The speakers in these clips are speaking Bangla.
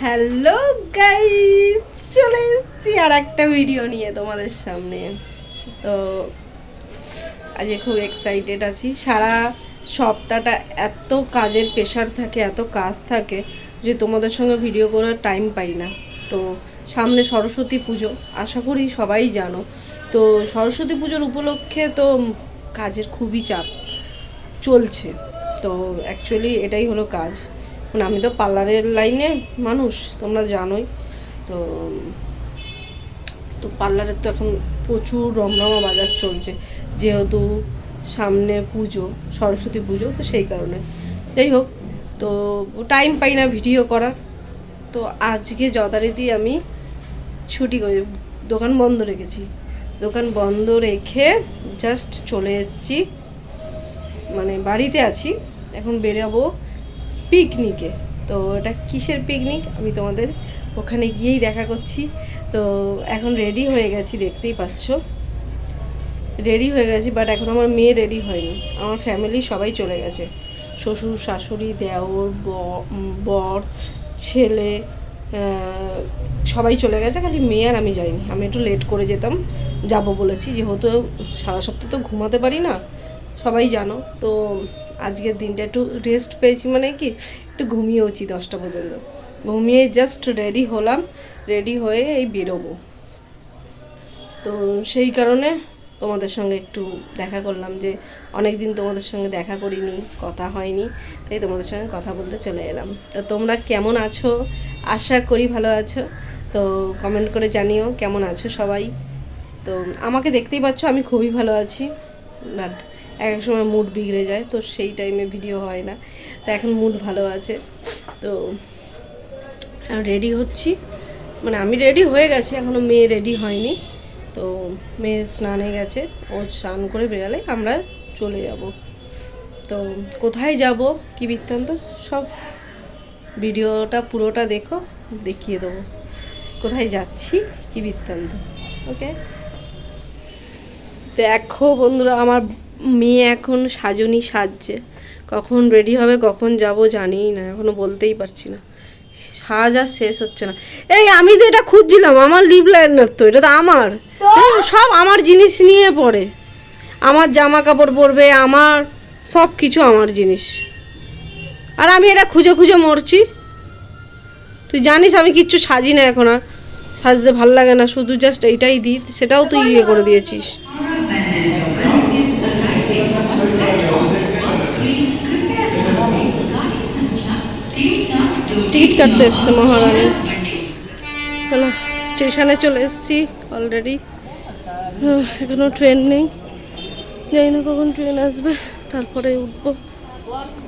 হ্যালো গাইস চলে এসেছি আর একটা ভিডিও নিয়ে তোমাদের সামনে। তো, আজকে খুব এক্সাইটেড আছি। সারা সপ্তাহটা এত কাজের প্রেশার থাকে, এত কাজ থাকে যে তোমাদের সঙ্গে ভিডিও করার টাইম পাই না। তো, সামনে সরস্বতী পুজো, আশা করি সবাই জানো। তো, সরস্বতী পুজোর উপলক্ষে তো কাজের খুবই চাপ চলছে। তো অ্যাকচুয়ালি এটাই হলো কাজ। মানে আমি তো পার্লারের লাইনে মানুষ, তোমরা জানোই। তো তো পার্লারের তো এখন প্রচুর রমরমা বাজার চলছে। যেহেতু সামনে পুজো, সরস্বতী পুজো, তো সেই কারণে। যাই হোক, তো টাইম পাই না ভিডিও করার। তো আজকে যথারীতি আমি ছুটি করে দোকান বন্ধ রেখেছি। দোকান বন্ধ রেখে জাস্ট চলে এসেছি। মানে বাড়িতে আছি। এখন বেরোবো পিকনিকে তো এটা কিসের পিকনিক আমি তোমাদের ওখানে গিয়েই দেখা করছি। তো এখন রেডি হয়ে গেছি, দেখতেই পাচ্ছ। রেডি হয়ে গেছি বাট এখন আমার মেয়ে রেডি হয়নি। আমার ফ্যামিলি সবাই চলে গেছে। শ্বশুর, শাশুড়ি, দেওর বর, ছেলে সবাই চলে গেছে, খালি মেয়ে আর আমি যাইনি। আমি একটু লেট করে যেতাম, যাব বলেছি। যেহেতু সারা সপ্তাহ তো ঘুমাতে পারি না, সবাই জানো। তো আজকের দিনটা একটু রেস্ট পেয়েছি মানে কি, একটু ঘুমিয়েওছি দশটা পর্যন্ত। ঘুমিয়ে জাস্ট রেডি হলাম রেডি হয়ে এই বেরোবো। তো সেই কারণে তোমাদের সঙ্গে একটু দেখা করলাম যে অনেক দিন তোমাদের সঙ্গে দেখা করিনি, কথা হয়নি, তাই তোমাদের সঙ্গে কথা বলতে চলে এলাম। তো তোমরা কেমন আছো? আশা করি ভালো আছো। তো কমেন্ট করে জানিও কেমন আছো সবাই। তো আমাকে দেখতেই পাচ্ছ, আমি খুবই ভালো আছি বাট এক এক সময় মুড বিগড়ে যায়, তো সেই টাইমে ভিডিও হয় না। তো এখন মুড ভালো আছে, তো রেডি হচ্ছি। মানে আমি রেডি হয়ে গেছি এখনও মেয়ে রেডি হয়নি। তো মেয়ে স্নানে গেছে, ও স্নান করে বেরালে আমরা চলে যাব। তো কোথায় যাব, কি বৃত্তান্ত, সব ভিডিওটা পুরোটা দেখো, দেখিয়ে দেবো। কোথায় যাচ্ছি, কি বৃত্তান্ত ওকে দেখো বন্ধুরা, আমার মেয়ে এখন সাজনি সাজছে। কখন রেডি হবে কখন যাব জানিই না এখনও বলতেই পারছি না। সাজ আর শেষ হচ্ছে না। এই আমি তো এটা খুঁজছিলাম আমার লিভ লাইনার তো এটা তো আমার। সব আমার জিনিস নিয়ে পড়ে। আমার জামা কাপড় পরবে আমার সব কিছু আমার জিনিস। আর আমি এটা খুঁজে খুঁজে মরছি। তুই জানিস আমি কিচ্ছু সাজি না এখন আর। সাজতে ভালো লাগে না শুধু জাস্ট এইটাই দিই সেটাও তুই ইয়ে করে দিয়েছিস। টিকিট কাটতে এসছে মহারানী। চলো স্টেশনে চলে এসেছি অলরেডি এখনও ট্রেন নেই। জানি না কখন ট্রেন আসবে, তারপরে উঠবো।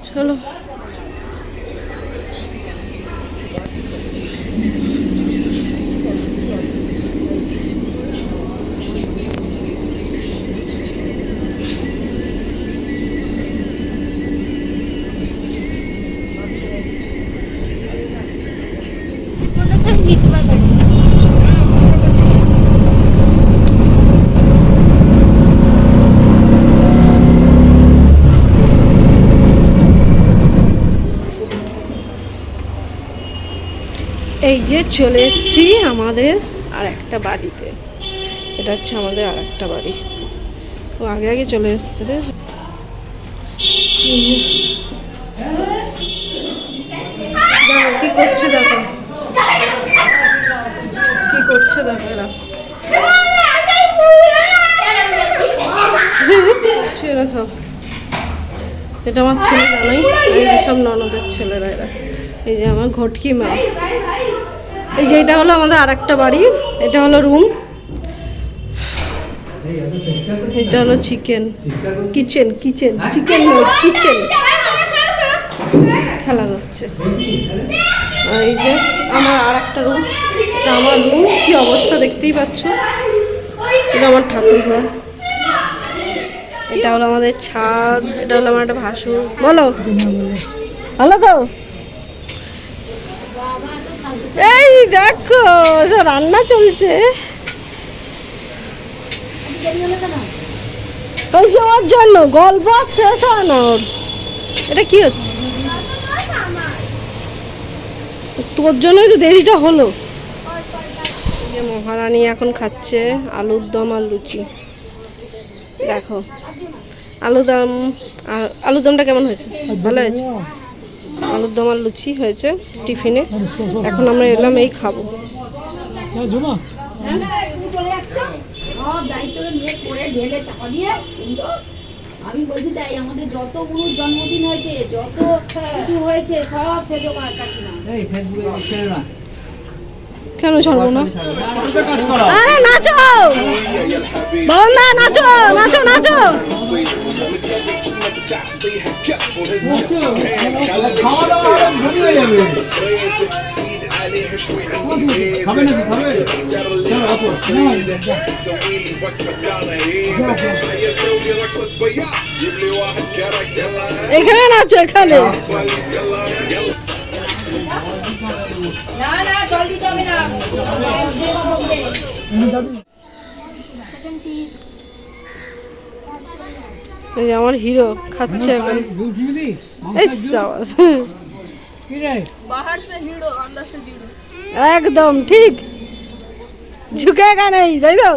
চলো। এই যে চলে এসেছি আমাদের আর একটা বাড়িতে। এটা হচ্ছে আমাদের আর একটা বাড়ি। ও আগে আগে চলে এসছে বেশ। দেখো কি করছে দেখো কি করছে দেখো এরা? ছেলে সব। এটা আমার ছেলে জানোই এই যে সব ননদের ছেলেরা এরা। এই যে আমার ঘটকি মা। এই যে এটা হলো আমাদের আর একটা বাড়ি এটা হলো রুম এটা হলো chicken kitchen kitchen chicken kitchen খেলা হচ্ছে। এই যে আমার আর একটা রুম এটা আমার রুম কি অবস্থা দেখতেই পাচ্ছ? এটা আমার ঠাকুর ঘর এটা হলো আমাদের ছাদ এটা হলো আমার একটা ভাসুর। বলো। ভালো তো এই দেখো রান্না চলছে। ওই জন্য, গল্প শেষ হয় এটা কি হচ্ছে? তোর জন্যই তো দেরিটা হলো। মহারানী এখন খাচ্ছে আলুর দম আর লুচি। দেখো, আলুর দম আলুর দমটা কেমন হয়েছে? ভালো হয়েছে? আলুর দম আর লুচি হয়েছে টিফিনে। এখন আমরা এলাম এই খাব। আমি বলছি তাই আমাদের যত গুরুর জন্মদিন হয়েছে যত কিছু হয়েছে সব কাকিমা কেন ছাড়বো না আরে নাচো! বন্ধা নাচো নাচো নাচো! খাওয়া দাওয়া আরও ধনী হয়ে যাবে খাবে নাকি খাবে চলো আসো এখানে নাচো এখানে না না জল দিতে হবে না এই আমার হিরো খাচ্ছে এখন। একদম, ঠিক। ঝুঁকেগা নেই, তাই তো?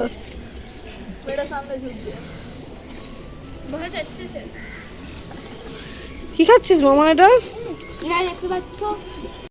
কি খাচ্ছিস মামা এটা? হ্যাঁ